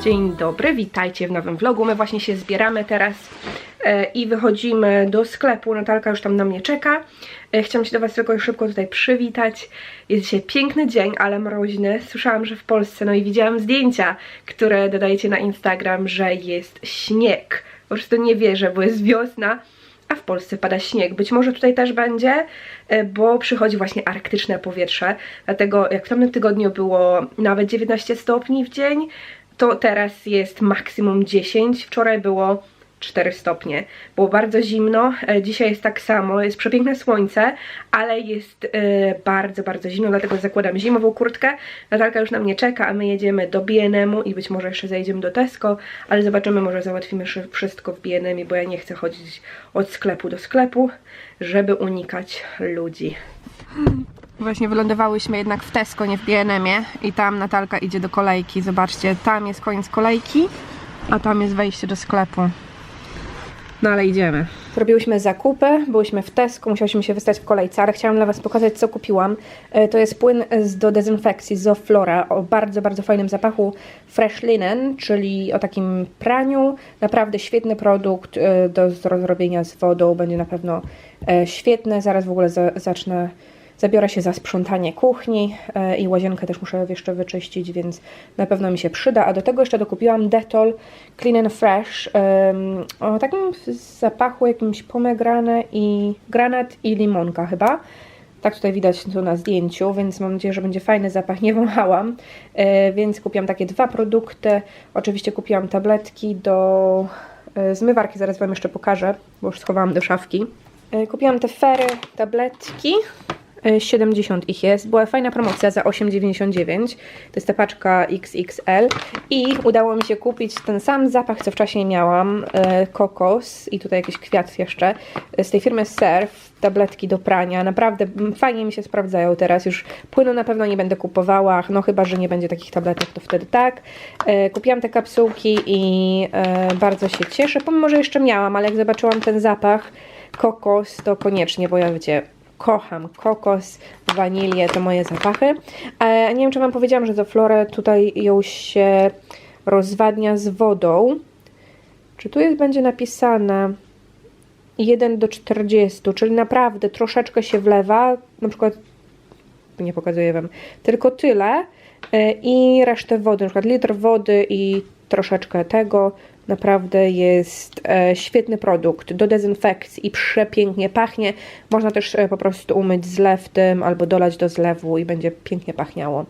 Dzień dobry, witajcie w nowym vlogu. My właśnie się zbieramy teraz e, i wychodzimy do sklepu. Natalka już tam na mnie czeka. E, chciałam się do Was tylko szybko tutaj przywitać. Jest dzisiaj piękny dzień, ale mroźny. Słyszałam, że w Polsce, no i widziałam zdjęcia, które dodajecie na Instagram, że jest śnieg. Po prostu nie wierzę, bo jest wiosna, a w Polsce pada śnieg. Być może tutaj też będzie, e, bo przychodzi właśnie arktyczne powietrze. Dlatego jak w tamtym tygodniu było nawet 19 stopni w dzień, to teraz jest maksimum 10. Wczoraj było 4 stopnie. Było bardzo zimno, e, dzisiaj jest tak samo, jest przepiękne słońce, ale jest e, bardzo, bardzo zimno, dlatego zakładam zimową kurtkę. Natalka już na mnie czeka, a my jedziemy do B&M-u i być może jeszcze zajdziemy do Tesco, ale zobaczymy, może załatwimy szy- wszystko w B&M, bo ja nie chcę chodzić od sklepu do sklepu, żeby unikać ludzi. Właśnie wylądowałyśmy jednak w Tesco, nie w B&M-ie i tam Natalka idzie do kolejki. Zobaczcie, tam jest koniec kolejki, a tam jest wejście do sklepu. No ale idziemy. Zrobiłyśmy zakupy, byłyśmy w Tesco, musiałyśmy się wystać w kolejce, ale chciałam dla Was pokazać, co kupiłam. E, To jest płyn do dezynfekcji Zoflora o bardzo, bardzo fajnym zapachu Fresh Linen, czyli o takim praniu. Naprawdę świetny produkt e, do zrobienia z wodą, będzie na pewno e, świetny. Zaraz w ogóle za, zacznę Zabiorę się za sprzątanie kuchni e, i łazienkę też muszę jeszcze wyczyścić, więc na pewno mi się przyda. A do tego jeszcze dokupiłam Dettol Clean and Fresh o takim zapachu jakimś pomegranat i granat i limonka chyba. Tak tutaj widać tu na zdjęciu, więc mam nadzieję, że będzie fajny zapach. Nie wąchałam, e, więc kupiłam takie dwa produkty. Oczywiście kupiłam tabletki do e, zmywarki, zaraz Wam jeszcze pokażę, bo już schowałam do szafki. Kupiłam te fery tabletki. E, 70 ich jest. Była fajna promocja za 8,99. To jest ta paczka XXL. I udało mi się kupić ten sam zapach, co wcześniej miałam. e, Kokos i tutaj jakiś kwiat jeszcze. e, Z tej firmy Surf. Tabletki do prania. Naprawdę fajnie mi się sprawdzają teraz. Już płynu na pewno nie będę kupowała. No chyba, że nie będzie takich tabletek, to wtedy tak. E, Kupiłam te kapsułki i e, bardzo się cieszę. Pomimo, że jeszcze miałam, ale jak zobaczyłam ten zapach kokos, to koniecznie, bo ja wiecie, kocham kokos, wanilię, to moje zapachy. E, nie wiem, czy Wam powiedziałam, że Zoflore tutaj ją się rozwadnia z wodą. Czy tu jest, będzie napisane 1 do 40, czyli naprawdę troszeczkę się wlewa, na przykład nie pokazuję Wam, tylko tyle e, i resztę wody, na przykład litr wody i troszeczkę tego. Naprawdę jest e, świetny produkt do dezynfekcji i przepięknie pachnie. Można też e, po prostu umyć zlew tym albo dolać do zlewu i będzie pięknie pachniało.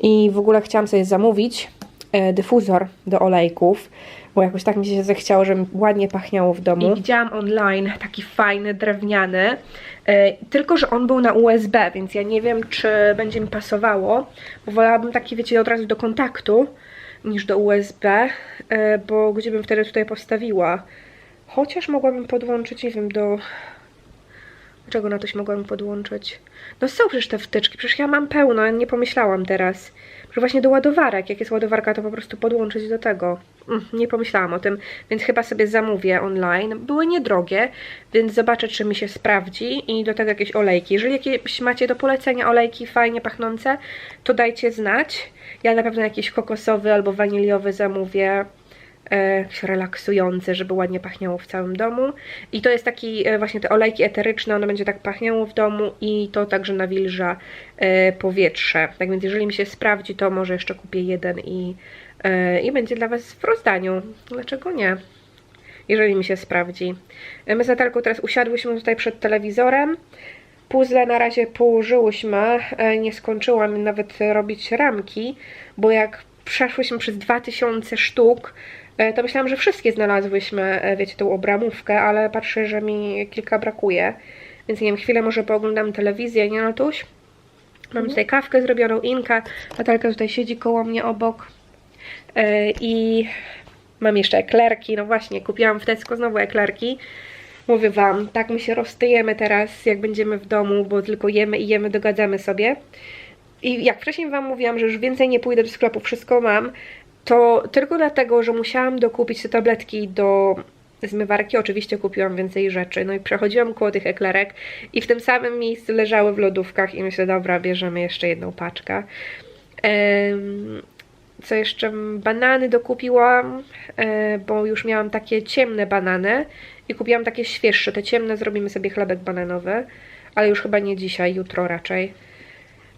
I w ogóle chciałam sobie zamówić e, dyfuzor do olejków, bo jakoś tak mi się zechciało, żeby ładnie pachniało w domu. I widziałam online taki fajny, drewniany, tylko że on był na USB, więc ja nie wiem, czy będzie mi pasowało, bo wolałabym taki, wiecie, od razu do kontaktu niż do USB, e, bo gdzie bym wtedy tutaj postawiła? Chociaż mogłabym podłączyć, nie wiem, do... Czego na coś mogłabym podłączyć? No są przecież te wtyczki, przecież ja mam pełno, nie pomyślałam teraz. Że właśnie do ładowarek, jak jest ładowarka, to po prostu podłączyć do tego. Mm, nie pomyślałam o tym, więc chyba sobie zamówię online. Były niedrogie, więc zobaczę, czy mi się sprawdzi i do tego jakieś olejki. Jeżeli jakieś macie do polecenia olejki fajnie pachnące, to dajcie znać. Ja na pewno jakiś kokosowy albo waniliowy zamówię e, jakiś relaksujący, żeby ładnie pachniało w całym domu. I to jest taki e, właśnie te olejki eteryczne, one będzie tak pachniało w domu i to także nawilża e, powietrze. Tak więc jeżeli mi się sprawdzi, to może jeszcze kupię jeden i, i będzie dla Was w rozdaniu. Dlaczego nie? Jeżeli mi się sprawdzi. My z Natalką teraz usiadłyśmy tutaj przed telewizorem. Puzzle na razie położyłyśmy, nie skończyłam nawet robić ramki, bo jak przeszłyśmy przez 2000 sztuk, to myślałam, że wszystkie znalazłyśmy, e, wiecie, tą obramówkę, ale patrzę, że mi kilka brakuje. Więc nie wiem, chwilę może pooglądam telewizję, nie Natuś? Mam tutaj kawkę zrobioną, Inka, Natalka tutaj siedzi koło mnie obok. E, I mam jeszcze eklerki, no właśnie, kupiłam w Tesco znowu eklerki. Mówię Wam, tak my się rozstajemy teraz, jak będziemy w domu, bo tylko jemy i jemy, dogadzamy sobie. I jak wcześniej Wam mówiłam, że już więcej nie pójdę do sklepu, wszystko mam, to tylko dlatego, że musiałam dokupić te tabletki do zmywarki. Oczywiście kupiłam więcej rzeczy, no i przechodziłam koło tych eklerek i w tym samym miejscu leżały w lodówkach i myślę, dobra, bierzemy jeszcze jedną paczkę. Co jeszcze? Banany dokupiłam, e, bo już miałam takie ciemne banany i kupiłam takie świeższe. Te ciemne zrobimy sobie chlebek bananowy, ale już chyba nie dzisiaj, jutro raczej.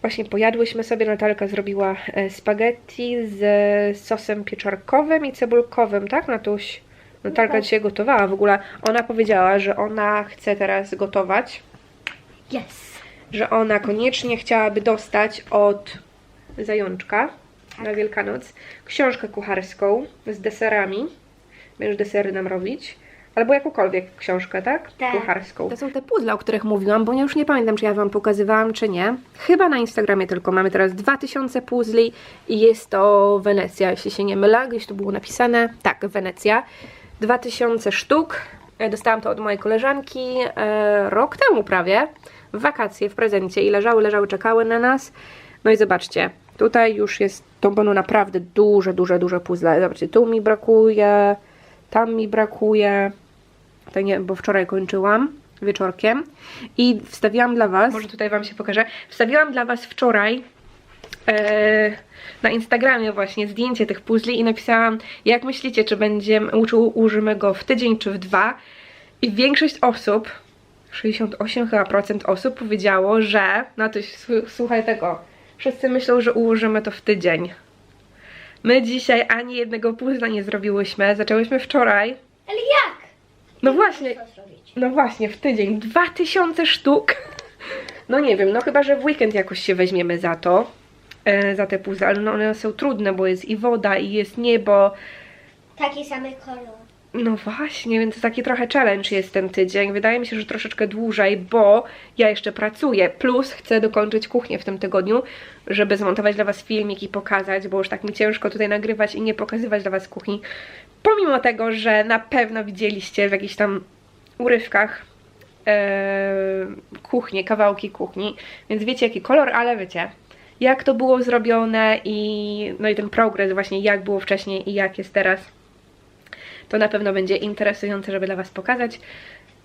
Właśnie pojadłyśmy sobie, Natalka zrobiła e, spaghetti z sosem pieczarkowym i cebulkowym, tak Natuś? Natalka Tak. dzisiaj gotowała w ogóle. Ona powiedziała, że ona chce teraz gotować, Yes. że ona koniecznie chciałaby dostać od zajączka na Wielkanoc książkę kucharską z deserami. Będziesz desery nam robić. Albo jakąkolwiek książkę, tak? Tak. Kucharską. To są te puzzle, o których mówiłam, bo ja już nie pamiętam, czy ja Wam pokazywałam, czy nie. Chyba na Instagramie tylko mamy teraz 2000 puzli i jest to Wenecja, jeśli się nie mylę. Gdzieś tu było napisane. Tak, Wenecja. 2000 sztuk. E, Dostałam to od mojej koleżanki e, rok temu prawie, w wakacje, w prezencie i leżały, leżały, czekały na nas. No i zobaczcie, tutaj już jest, to będą naprawdę duże, duże, duże puzzle. Zobaczcie, tu mi brakuje, tam mi brakuje. Tutaj nie, bo wczoraj kończyłam wieczorkiem i wstawiłam dla Was, może tutaj Wam się pokażę, wstawiłam dla Was wczoraj e, na Instagramie właśnie zdjęcie tych puzli i napisałam, jak myślicie, czy będziemy, uczył, użymy go w tydzień czy w dwa i większość osób, 68 chyba procent osób powiedziało, że, no to słu- słuchaj tego, wszyscy myślą, że ułożymy to w tydzień. My dzisiaj ani jednego puzla nie zrobiłyśmy, zaczęłyśmy wczoraj, Ale jak? no właśnie, Co zrobić? no właśnie, w tydzień 2000 sztuk. No nie wiem, no chyba, że w weekend jakoś się weźmiemy za to, e, za te puzzle, ale no one są trudne, bo jest i woda, i jest niebo. Taki samy kolor. No właśnie, więc taki trochę challenge jest ten tydzień. Wydaje mi się, że troszeczkę dłużej, bo ja jeszcze pracuję. Plus chcę dokończyć kuchnię w tym tygodniu, żeby zmontować dla Was filmik i pokazać, bo już tak mi ciężko tutaj nagrywać i nie pokazywać dla Was kuchni. Pomimo tego, że na pewno widzieliście w jakichś tam urywkach e, kuchnię, kawałki kuchni, więc wiecie jaki kolor, ale wiecie jak to było zrobione i no i ten progres właśnie jak było wcześniej i jak jest teraz to na pewno będzie interesujące, żeby dla Was pokazać.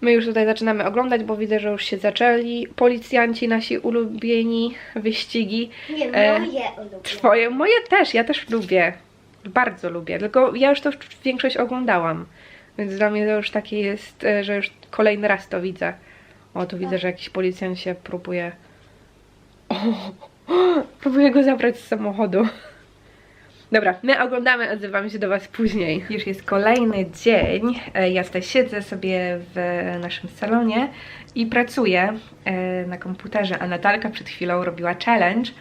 My już tutaj zaczynamy oglądać, bo widzę, że już się zaczęli policjanci, nasi ulubieni wyścigi. Nie, E, moje ulubione. Twoje, moje też, ja też lubię. Bardzo lubię, tylko ja już to większość oglądałam. Więc dla mnie to już takie jest, e, że już kolejny raz to widzę. O, tu widzę, że jakiś policjant się próbuje. O, próbuje go zabrać z samochodu. Dobra, my oglądamy, odzywamy się do Was później. Już jest kolejny dzień. E, Ja tutaj siedzę sobie w naszym salonie i pracuję e, na komputerze, a Natalka przed chwilą robiła challenge,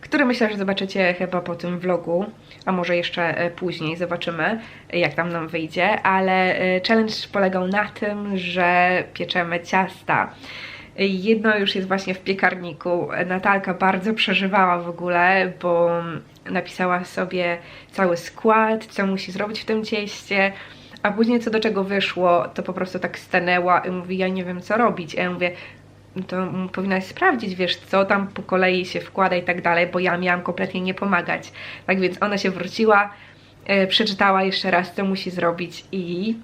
który myślę, że zobaczycie chyba po tym vlogu, a może jeszcze e, później zobaczymy, jak tam nam wyjdzie, ale challenge polegał na tym, że pieczemy ciasta. Jedno już jest właśnie w piekarniku. Natalka bardzo przeżywała w ogóle, bo napisała sobie cały skład, co musi zrobić w tym cieście, a później co do czego wyszło, to po prostu tak stanęła i mówi, ja nie wiem co robić. A ja mówię, no to powinnaś sprawdzić, wiesz, co tam po kolei się wkłada i tak dalej, bo ja miałam kompletnie nie pomagać. Tak więc ona się wróciła, e, przeczytała jeszcze raz, co musi zrobić i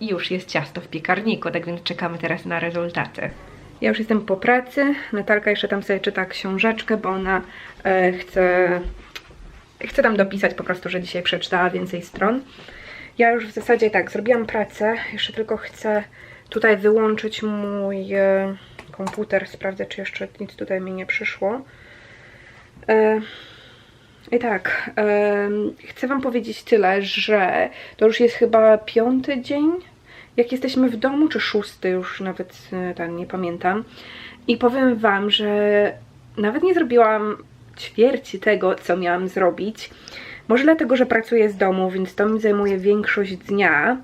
już jest ciasto w piekarniku, tak więc czekamy teraz na rezultaty. Ja już jestem po pracy. Natalka jeszcze tam sobie czyta książeczkę, bo ona e, chce, chce tam dopisać po prostu, że dzisiaj przeczytała więcej stron. Ja już w zasadzie tak, zrobiłam pracę. Jeszcze tylko chcę tutaj wyłączyć mój e, komputer. Sprawdzę, czy jeszcze nic tutaj mi nie przyszło. E, i tak, em, chcę Wam powiedzieć tyle, że to już jest chyba piąty dzień, jak jesteśmy w domu, czy szósty, już nawet e, tak nie pamiętam. I powiem Wam, że nawet nie zrobiłam ćwierci tego, co miałam zrobić. Może dlatego, że pracuję z domu, więc to mi zajmuje większość dnia.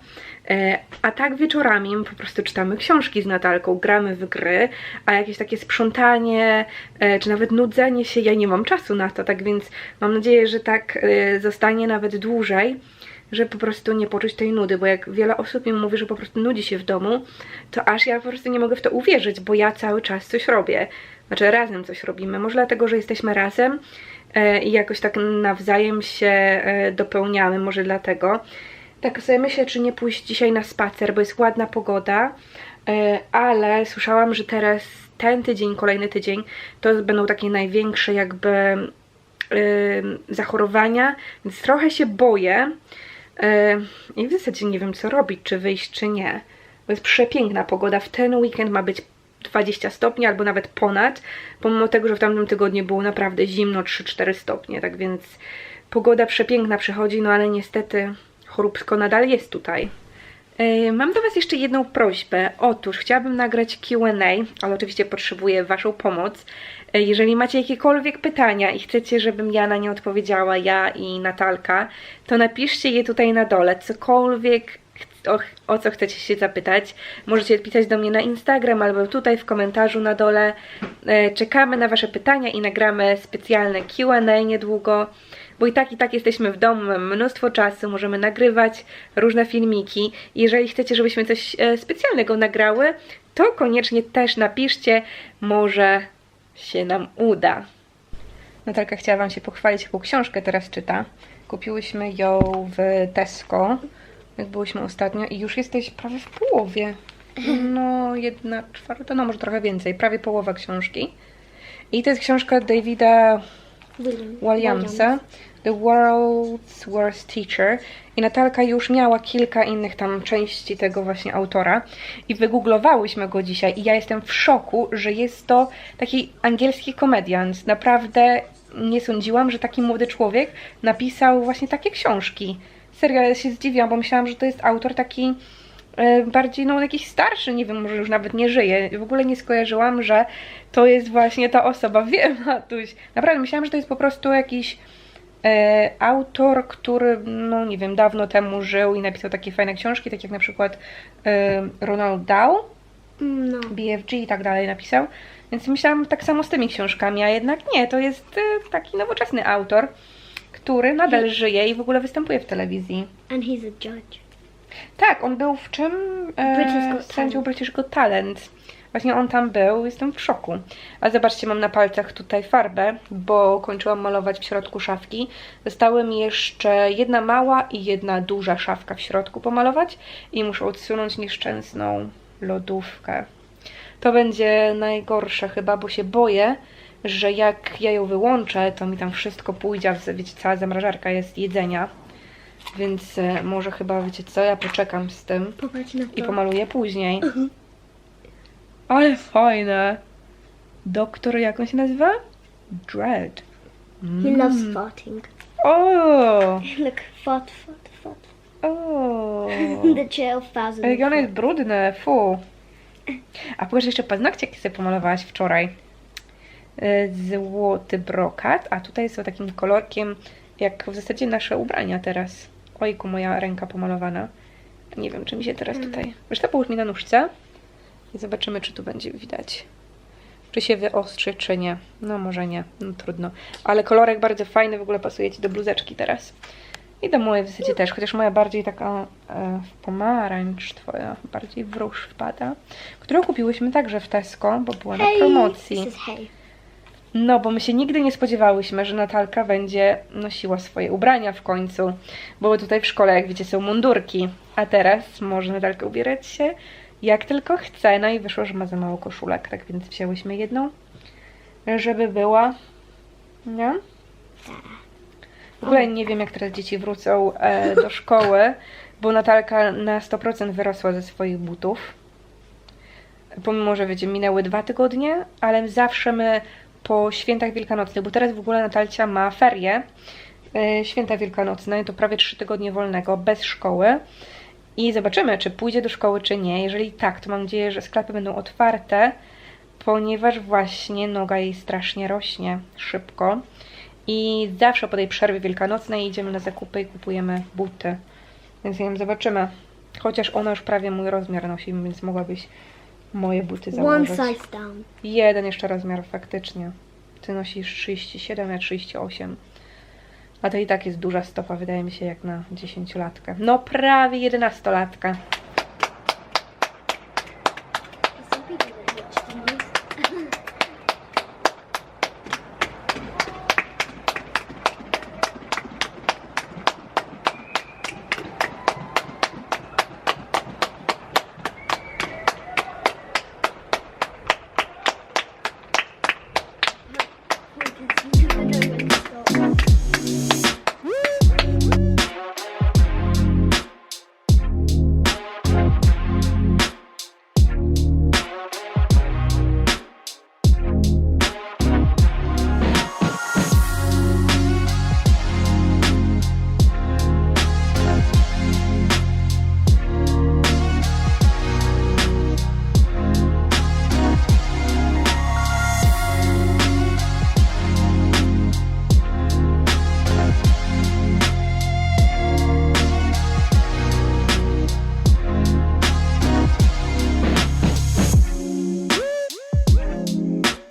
E, A tak wieczorami po prostu czytamy książki z Natalką, gramy w gry, a jakieś takie sprzątanie, e, czy nawet nudzenie się, ja nie mam czasu na to, tak więc mam nadzieję, że tak e, zostanie nawet dłużej, że po prostu nie poczuć tej nudy, bo jak wiele osób mi mówi, że po prostu nudzi się w domu, to aż ja po prostu nie mogę w to uwierzyć, bo ja cały czas coś robię. Znaczy razem coś robimy. Może dlatego, że jesteśmy razem e, i jakoś tak nawzajem się e, dopełniamy, może dlatego. Tak sobie myślę, czy nie pójść dzisiaj na spacer, bo jest ładna pogoda, e, ale słyszałam, że teraz ten tydzień, kolejny tydzień, to będą takie największe jakby zachorowania, więc trochę się boję. I w zasadzie nie wiem, co robić, czy wyjść, czy nie. Bo jest przepiękna pogoda. W ten weekend ma być 20 stopni albo nawet ponad, pomimo tego, że w tamtym tygodniu było naprawdę zimno 3-4 stopnie, tak więc pogoda przepiękna przychodzi, no ale niestety choróbsko nadal jest tutaj. Yy, Mam do Was jeszcze jedną prośbę. Otóż chciałabym nagrać QA, ale oczywiście potrzebuję Waszą pomoc. Yy, Jeżeli macie jakiekolwiek pytania i chcecie, żebym ja na nie odpowiedziała, ja i Natalka, to napiszcie je tutaj na dole. Cokolwiek, o, o co chcecie się zapytać, możecie pisać do mnie na Instagram albo tutaj w komentarzu na dole. Yy, Czekamy na Wasze pytania i nagramy specjalne QA niedługo bo i tak i tak jesteśmy w domu, mamy mnóstwo czasu, możemy nagrywać różne filmiki. Jeżeli chcecie, żebyśmy coś e, specjalnego nagrały, to koniecznie też napiszcie, może się nam uda. Natalka chciała Wam się pochwalić, jaką książkę teraz czyta. Kupiłyśmy ją w Tesco, jak byłyśmy ostatnio i już jesteś prawie w połowie. No, jedna czwarta, no może trochę więcej, prawie połowa książki. I to jest książka Davida William. Williamsa, The World's Worst Teacher. I Natalka już miała kilka innych tam części tego właśnie autora. I wygooglowałyśmy go dzisiaj i ja jestem w szoku, że jest to taki angielski komediant. Naprawdę nie sądziłam, że taki młody człowiek napisał właśnie takie książki. Serio, ja się zdziwiłam, bo myślałam, że to jest autor taki e, bardziej, no jakiś starszy, nie wiem, może już nawet nie żyje. W ogóle nie skojarzyłam, że to jest właśnie ta osoba. Wiem, Matuś. Naprawdę myślałam, że to jest po prostu jakiś e, autor, który, no nie wiem, dawno temu żył i napisał takie fajne książki, tak jak na przykład e, Ronald Dow, No. BFG i tak dalej napisał. Więc myślałam tak samo z tymi książkami, a jednak nie, to jest e, taki nowoczesny autor, który nadal żyje i w ogóle występuje w telewizji. And he's a judge. Tak, on był w czym? Got sędzią Talent. British Got Talent. Właśnie on tam był, jestem w szoku. A zobaczcie, mam na palcach tutaj farbę, bo kończyłam malować w środku szafki. Zostały mi jeszcze jedna mała i jedna duża szafka w środku pomalować i muszę odsunąć nieszczęsną lodówkę. To będzie najgorsze chyba, bo się boję, że jak ja ją wyłączę, to mi tam wszystko pójdzie, a wiecie, cała zamrażarka jest jedzenia. Więc e, może chyba, wiecie co, ja poczekam z tym Popatrz na to. i pomaluję później. Ale fajne. Doktor, jak on się nazywa? Dread. He loves farting. O! Look, fart, fart, fart. O! the jail thousand. Jak ono jest brudne, fu. A pokaż jeszcze paznokcie, jakie sobie pomalowałaś wczoraj. E, Złoty brokat, a tutaj są takim kolorkiem, jak w zasadzie nasze ubrania teraz. Ojku, moja ręka pomalowana. Nie wiem, czy mi się teraz tutaj... Wiesz, to połóż mi na nóżce i zobaczymy, czy tu będzie widać. Czy się wyostrzy, czy nie. No może nie, no trudno. Ale kolorek bardzo fajny, w ogóle pasuje Ci do bluzeczki teraz. I do mojej w zasadzie też, chociaż moja bardziej taka e, w pomarańcz, twoja bardziej w róż wpada, którą kupiłyśmy także w Tesco, bo była na promocji. This is hey. No, bo my się nigdy nie spodziewałyśmy, że Natalka będzie nosiła swoje ubrania w końcu, bo tutaj w szkole, jak wiecie, są mundurki, a teraz może Natalka ubierać się jak tylko chce, no i wyszło, że ma za mało koszulek, tak więc wzięłyśmy jedną, żeby była, nie? W ogóle nie wiem, jak teraz dzieci wrócą e, do szkoły, bo Natalka na 100% wyrosła ze swoich butów. Pomimo, że wiecie, minęły dwa tygodnie, ale zawsze my po świętach wielkanocnych, bo teraz w ogóle Natalcia ma ferie, e, święta wielkanocne, to prawie trzy tygodnie wolnego, bez szkoły. I zobaczymy, czy pójdzie do szkoły, czy nie. Jeżeli tak, to mam nadzieję, że sklepy będą otwarte, ponieważ właśnie noga jej strasznie rośnie szybko. I zawsze po tej przerwie wielkanocnej idziemy na zakupy i kupujemy buty. Więc nie wiem, zobaczymy. Chociaż ona już prawie mój rozmiar nosi, więc mogłabyś moje buty One założyć. size down. Jeden jeszcze rozmiar faktycznie. Ty nosisz 37, ja 38. A to i tak jest duża stopa, wydaje mi się, jak na 10-latkę. No prawie 11-latka.